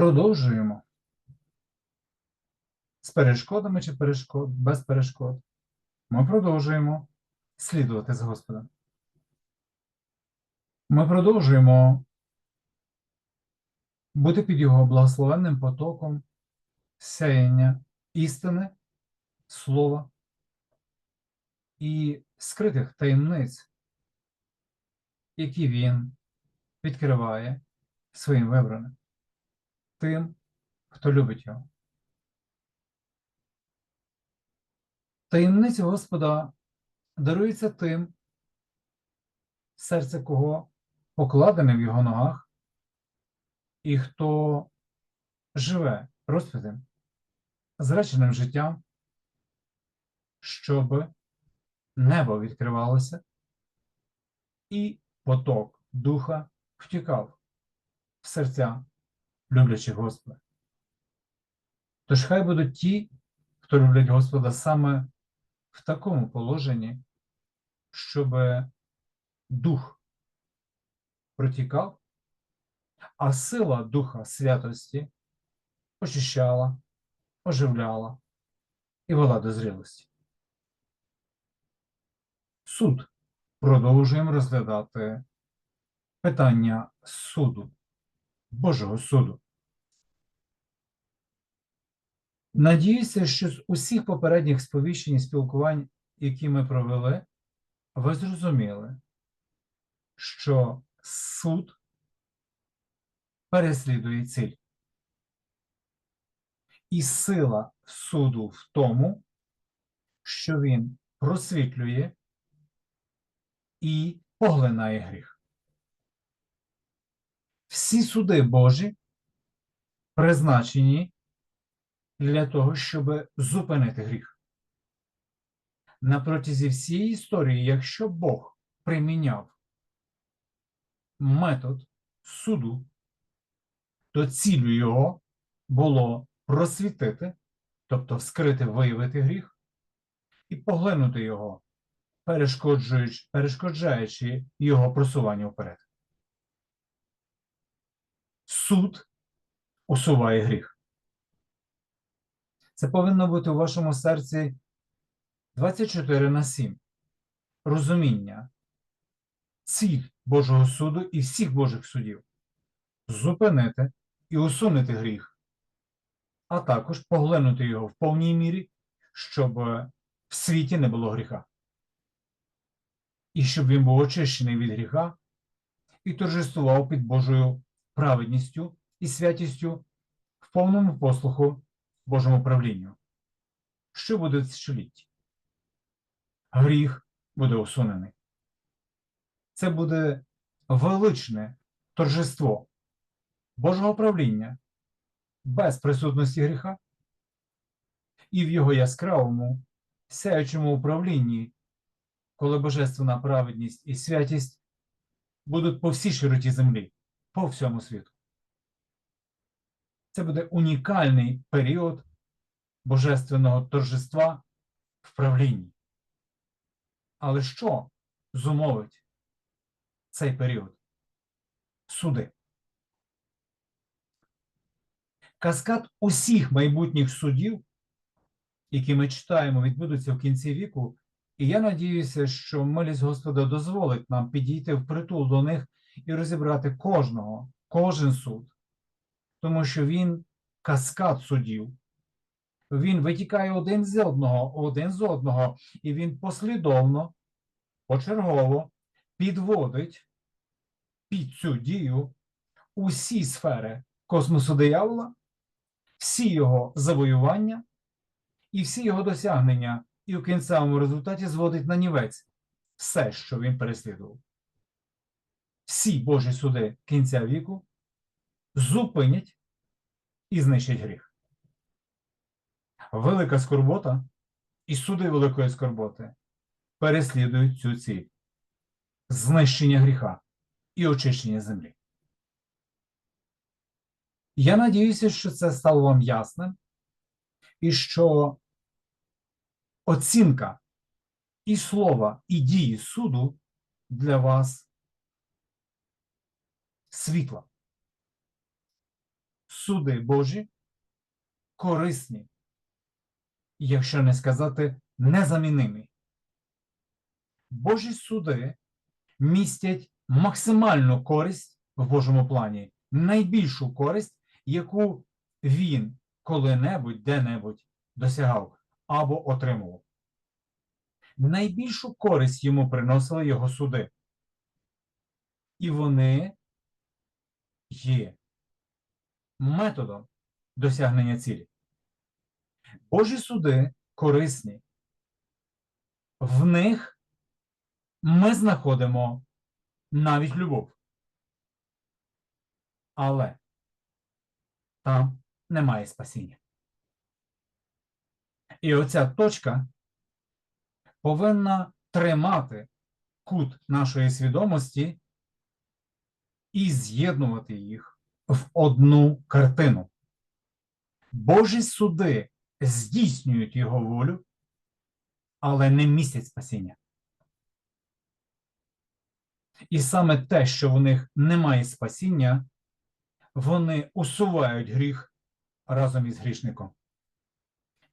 Продовжуємо. З перешкодами чи перешкод, без перешкод. Ми продовжуємо слідувати з Господом. Ми продовжуємо бути під Його благословенним потоком сяєння істини, слова і скритих таємниць, які Він відкриває своїм вибраним, тим, хто любить його. Таємниці Господа дарується тим, серце кого покладене в його ногах, і хто живе розпитим, зреченим життям, щоб небо відкривалося і поток духа втікав в серця люблячих Господа. Тож хай будуть ті, хто люблять Господа саме в такому положенні, щоб дух протікав, а сила Духа Святості очищала, оживляла і вела до зрілості. Суд. Продовжуємо розглядати питання суду, Божого суду. Надіюся, що з усіх попередніх сповіщень і спілкувань, які ми провели, ви зрозуміли, що суд переслідує ціль. І сила суду в тому, що він просвітлює і поглинає гріх. Всі суди Божі призначені для того, щоб зупинити гріх. На протязі всієї історії, якщо Бог приміняв метод суду, то ціллю його було просвітити, тобто вскрити, виявити гріх, і поглинути його, перешкоджаючи його просуванню вперед. Суд усуває гріх. Це повинно бути у вашому серці 24 на 7. Розуміння, ціль Божого суду і всіх Божих судів зупинити і усунути гріх, а також поглинути його в повній мірі, щоб в світі не було гріха. І щоб він був очищений від гріха і торжествував під Божою праведністю і святістю в повному послуху Божому правлінню. Що буде в тисячолітті? Гріх буде усунений. Це буде величне торжество Божого правління без присутності гріха і в його яскравому, сяючому управлінні, коли божественна праведність і святість будуть по всій широті землі, по всьому світу. Це буде унікальний період божественного торжества в правлінні. Але що зумовить цей період? Суди. Каскад усіх майбутніх судів, які ми читаємо, відбудуться в кінці віку, і я надіюся, що милість Господа дозволить нам підійти в притул до них і розібрати кожного, кожен суд, тому що він каскад судів. Він витікає один з одного, один з одного, і він послідовно, почергово підводить під цю дію усі сфери космосу диявола, всі його завоювання і всі його досягнення, і в кінцевому результаті зводить на нівець все, що він переслідував. Всі Божі суди кінця віку зупинять і знищать гріх. Велика скорбота і суди великої скорботи переслідують цю ціль знищення гріха і очищення землі. Я надіюся, що це стало вам ясним, і що оцінка і слова, і дії суду для вас світла. суди Божі корисні, якщо не сказати незамінимі. Божі суди містять максимальну користь в Божому плані, найбільшу користь, яку він коли-небудь де-небудь досягав або отримував. Найбільшу користь йому приносили його суди. І вони є методом досягнення цілі. Божі суди корисні. В них ми знаходимо навіть любов. Але там немає спасіння. І оця точка повинна тримати кут нашої свідомості і з'єднувати їх в одну картину. Божі суди здійснюють його волю, але не містять спасіння. І саме те, що в них немає спасіння, вони усувають гріх разом із грішником.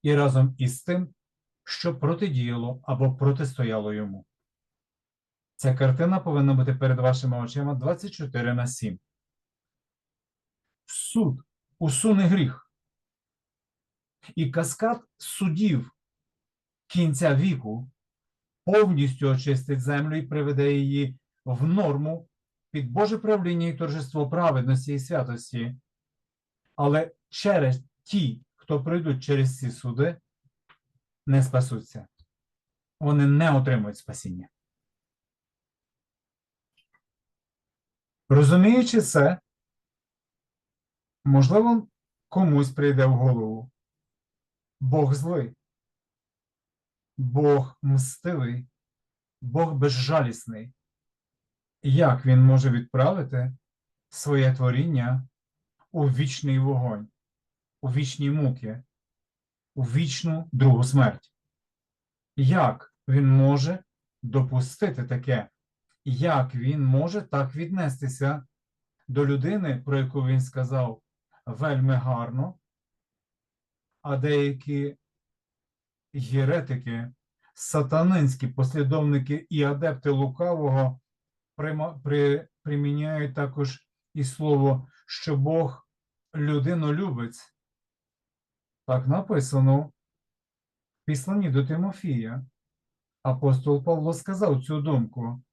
І разом із тим, що протидіяло або протистояло йому. Ця картина повинна бути перед вашими очима 24 на 7. Суд усуне гріх. І каскад судів кінця віку повністю очистить землю і приведе її в норму під Боже правління і торжество праведності і святості. Але через ті, хто прийдуть через ці суди, не спасуться. Вони не отримують спасіння. Розуміючи це, можливо, комусь прийде в голову. Бог злий, Бог мстивий, Бог безжалісний. Як він може відправити своє творіння у вічний вогонь, у вічні муки, у вічну другу смерть? Як він може допустити таке? Як він може так віднестися до людини, про яку він сказав вельми гарно, а деякі єретики, сатанинські послідовники і адепти лукавого при, приміняють також і слово, що Бог людину. Так написано в післанні до Тимофія. Апостол Павло сказав цю думку.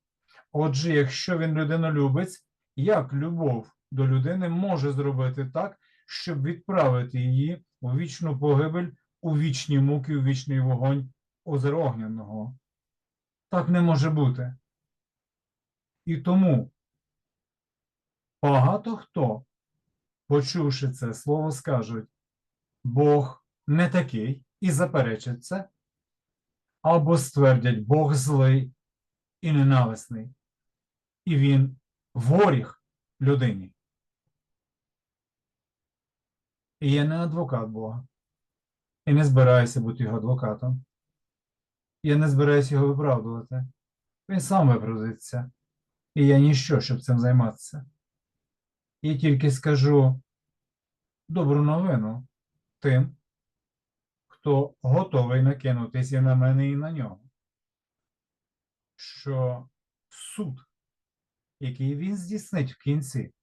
Отже, якщо він людину любить, як любов до людини може зробити так, щоб відправити її у вічну погибель, у вічні муки, у вічний вогонь озера Огняного? Так не може бути. І тому багато хто, почувши це слово, скажуть, Бог не такий і заперечать це, або ствердять, Бог злий і ненависний, і він воріг людині. І я не адвокат Бога, і не збираюся бути його адвокатом. Я не збираюся його виправдувати. Він сам виправдиться. І я ніщо, щоб цим займатися. Я тільки скажу добру новину тим, хто готовий накинутися на мене і на нього. Що суд, який він здійснить в кінці,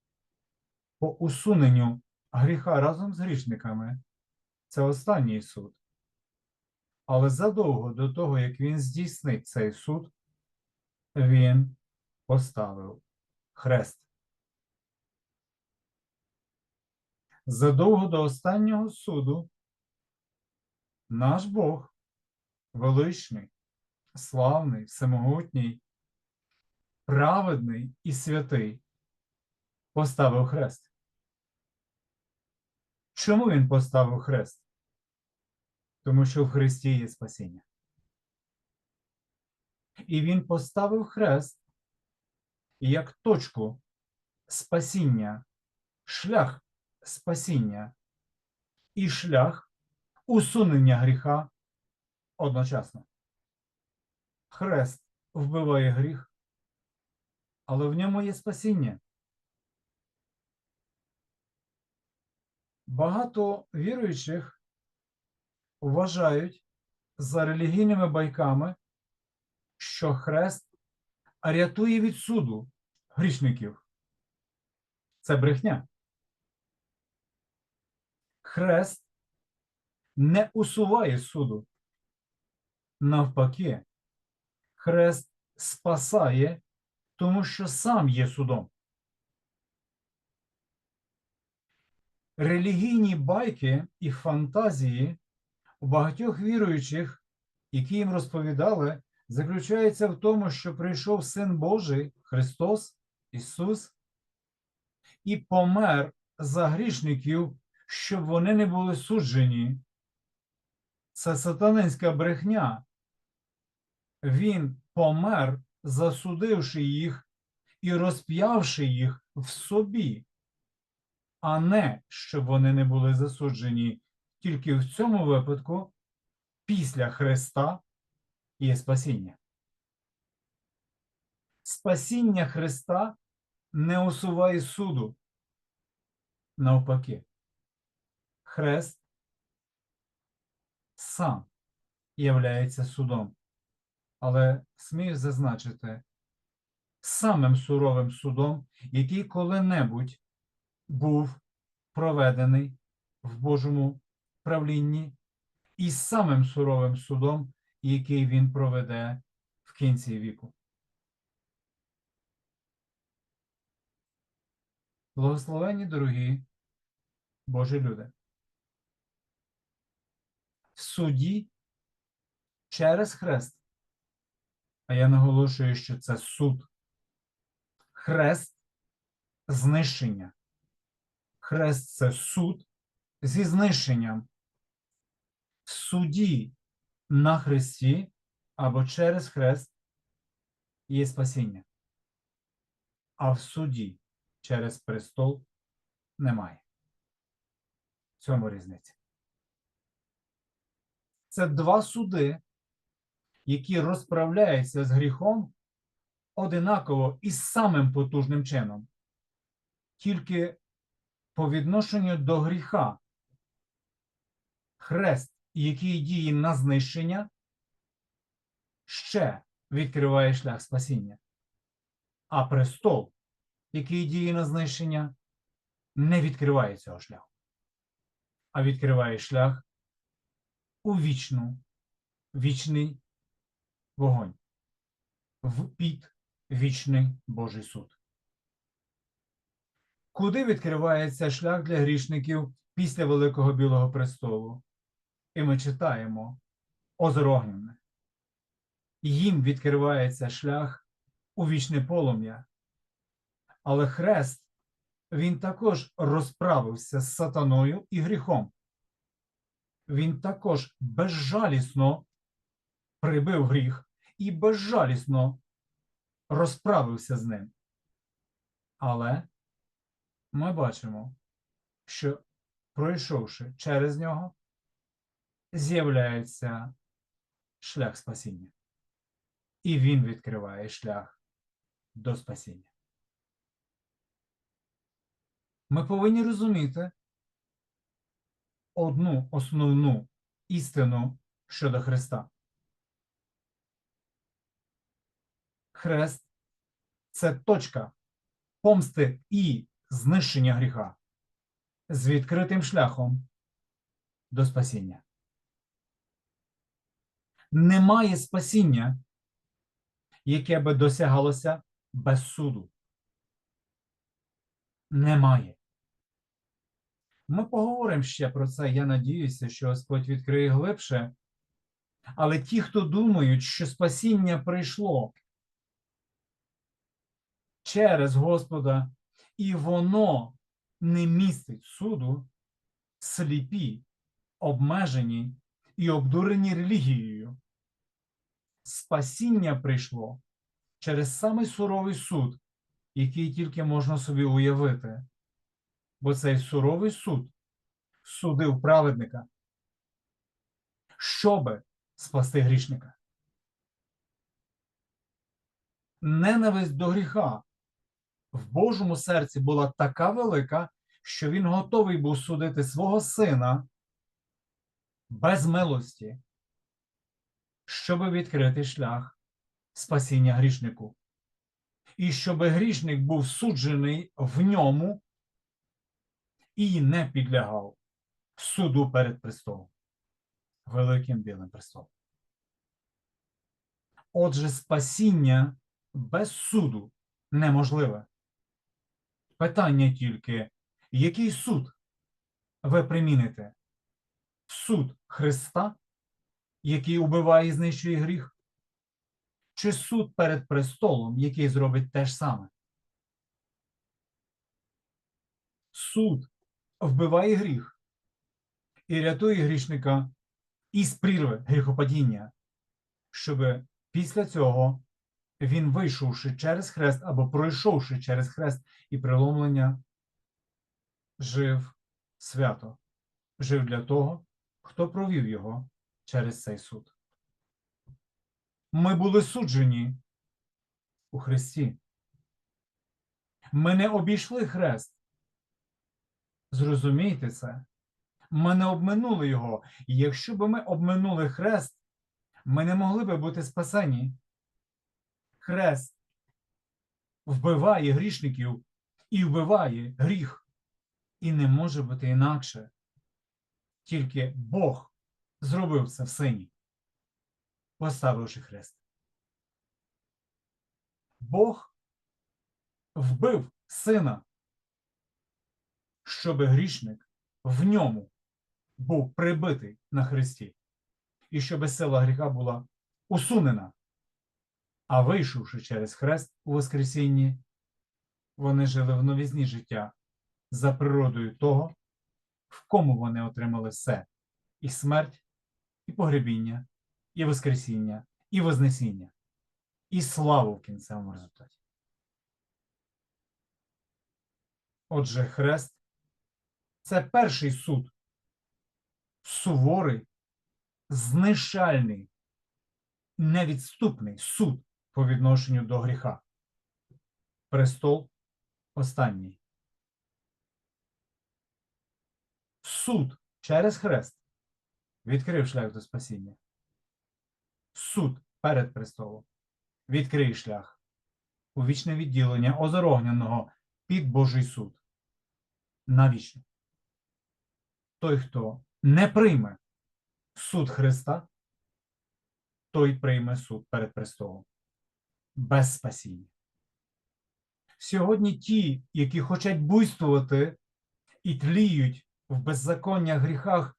по усуненню гріха разом з грішниками, це останній суд. Але задовго до того, як він здійснить цей суд, він поставив хрест. Задовго до останнього суду наш Бог, величний, славний, всемогутній, праведний і святий, поставив хрест. Чому він поставив хрест? Тому що в Христі є спасіння. І він поставив хрест як точку спасіння, шлях спасіння і шлях усунення гріха одночасно. Хрест вбиває гріх, але в ньому є спасіння. Багато віруючих вважають за релігійними байками, що хрест рятує від суду грішників. Це брехня. Хрест не усуває суду. Навпаки, хрест спасає, тому що сам є судом. Релігійні байки і фантазії у багатьох віруючих, які їм розповідали, заключаються в тому, що прийшов Син Божий Христос, Ісус, і помер за грішників, щоб вони не були суджені. Це сатанинська брехня. Він помер, засудивши їх і розп'явши їх в собі, а не щоб вони не були засуджені. Тільки в цьому випадку, після Христа, є спасіння. Спасіння Христа не усуває суду. Навпаки, Хрест сам являється судом. Але смію зазначити, самим суровим судом, який коли-небудь був проведений в Божому правлінні, і самим суровим судом, який він проведе в кінці віку. Благословенні дорогі Божі люди. В суді через хрест, а я наголошую, що це суд, хрест знищення. Хрест це суд зі знищенням. В суді на хресті або через хрест є спасіння. А в суді через престол немає. В цьому різниця. Це два суди, які розправляються з гріхом одинаково і самим потужним чином. Тільки по відношенню до гріха хрест, який діє на знищення, ще відкриває шлях спасіння. А престол, який діє на знищення, не відкриває цього шляху, а відкриває шлях у вічну, вічний вогонь, в під вічний Божий суд. Куди відкривається шлях для грішників після Великого Білого престолу? І ми читаємо озеро Огняне. Їм відкривається шлях у вічне полум'я. Але хрест, він також розправився з сатаною і гріхом. Він також безжалісно прибив гріх і безжалісно розправився з ним. Але ми бачимо, що пройшовши через нього, з'являється шлях спасіння. І він відкриває шлях до спасіння. Ми повинні розуміти одну основну істину щодо Христа. Хрест це точка помсти і знищення гріха з відкритим шляхом до спасіння. Немає спасіння, яке би досягалося без суду. Немає. Ми поговоримо ще про це. Я надіюся, що Господь відкриє глибше. Але ті, хто думають, що спасіння прийшло через Господа, і воно не містить суду, сліпі, обмежені і обдурені релігією. Спасіння прийшло через самий суровий суд, який тільки можна собі уявити. Бо цей суровий суд судив праведника, щоби спасти грішника. Ненависть до гріха в Божому серці була така велика, що він готовий був судити свого сина без милості, щоб відкрити шлях спасіння грішнику. І щоб грішник був суджений в ньому і не підлягав суду перед престолом, великим білим престолом. Отже, спасіння без суду неможливе. Питання тільки, який суд ви приміните? Суд Христа, який убиває і знищує гріх, чи суд перед престолом, який зробить те ж саме? Суд вбиває гріх і рятує грішника із прірви гріхопадіння, щоб після цього він, вийшовши через хрест або пройшовши через хрест і преломлення, жив свято, жив для того, хто провів його через цей суд. Ми були суджені у Христі. Ми не обійшли хрест. Зрозумійте це. Ми не обминули його. І якщо б ми обминули хрест, ми не могли би бути спасені. Хрест вбиває грішників і вбиває гріх. І не може бути інакше. Тільки Бог зробив це в сині, поставивши хрест. Бог вбив сина, щоб грішник в ньому був прибитий на хресті, і щоб сила гріха була усунена. А вийшовши через хрест у Воскресінні, вони жили в новізні життя за природою того, в кому вони отримали все і смерть, і погребіння, і Воскресіння, і Вознесіння, і славу в кінцевому результаті. Отже, хрест це перший суд, суворий, знищальний, невідступний суд по відношенню до гріха. Престол останній. Суд через хрест відкрив шлях до спасіння. Суд перед престолом відкриє шлях у вічне відділення озорогняного під Божий суд. Навічно. Той, хто не прийме суд Христа, той прийме суд перед престолом. Без спасіння. Сьогодні ті, які хочуть буйствувати і тліють в беззаконнях гріхах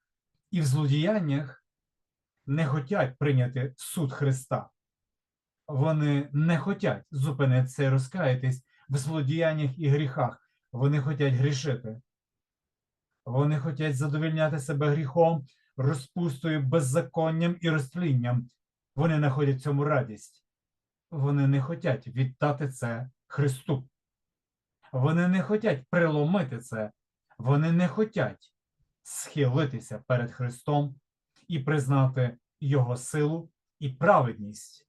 і в злодіяннях, не хочуть прийняти суд Христа. Вони не хочуть зупинитися і розкаятись в злодіяннях і гріхах. Вони хочуть грішити. Вони хочуть задовільняти себе гріхом, розпустою, беззаконням і розтлінням. Вони знаходять в цьому радість. Вони не хочуть віддати це Христу. Вони не хочуть приломити це. Вони не хочуть схилитися перед Христом і признати Його силу і праведність,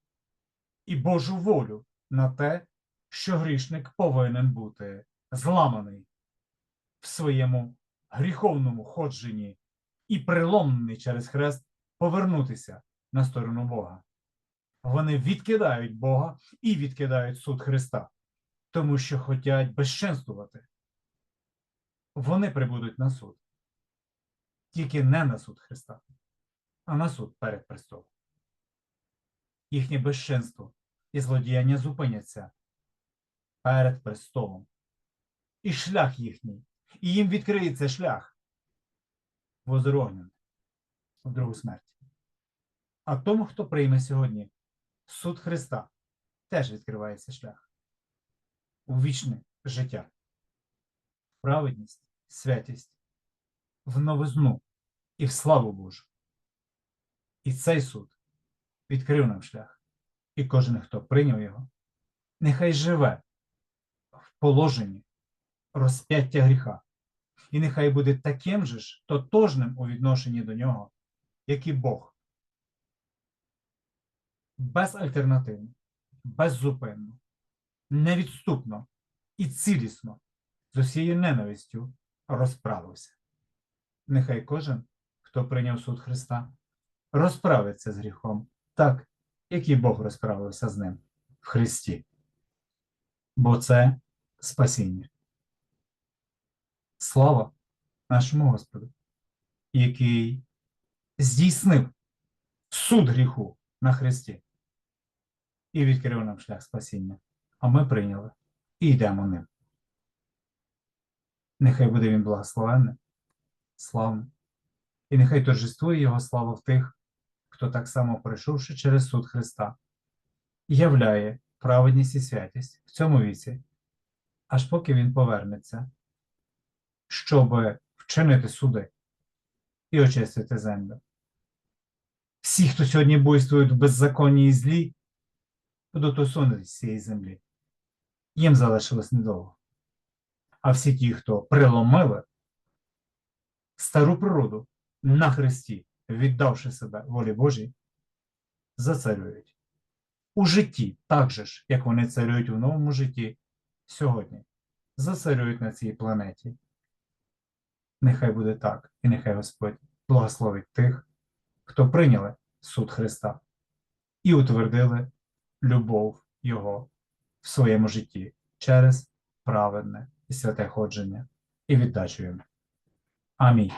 і Божу волю на те, що грішник повинен бути зламаний в своєму гріховному ходженні і приломлений через хрест повернутися на сторону Бога. Вони відкидають Бога і відкидають суд Христа, тому що хочуть безченствувати. Вони прибудуть на суд. Тільки не на суд Христа, а на суд перед престолом. Їхнє безчинство і злодіяння зупиняться перед престолом. І шлях їхній, і їм відкриється шлях возрогнений в другу смерть. А тому, хто прийме сьогодні суд Христа, теж відкривається шлях у вічне життя, праведність, святість, в новизну і в славу Божу. І цей суд відкрив нам шлях, і кожен, хто прийняв його, нехай живе в положенні розп'яття гріха, і нехай буде таким же ж тотожним у відношенні до нього, як і Бог. Безальтернативно, беззупинно, невідступно і цілісно з усією ненавистю розправився. Нехай кожен, хто прийняв суд Христа, розправиться з гріхом, так, як і Бог розправився з ним в Христі. Бо це спасіння. Слава нашому Господу, який здійснив суд гріху на Христі і відкрив нам шлях спасіння. А ми прийняли і йдемо ним. Нехай буде він благословенний, славний, і нехай торжествує Його слава в тих, хто так само пройшовши через суд Христа, являє праведність і святість в цьому віці, аж поки він повернеться, щоб вчинити суди і очистити землю. Всі, хто сьогодні буйствують в беззаконні і злі, будуть усунути з цієї землі. Їм залишилось недовго. А всі ті, хто приломили стару природу на Христі, віддавши себе волі Божій, зацарюють у житті, так же ж, як вони царюють у новому житті сьогодні, зацарюють на цій планеті. Нехай буде так, і нехай Господь благословить тих, хто прийняли суд Христа і утвердили любов Його в своєму житті через праведне і святе ходження і віддачу йому. Амінь.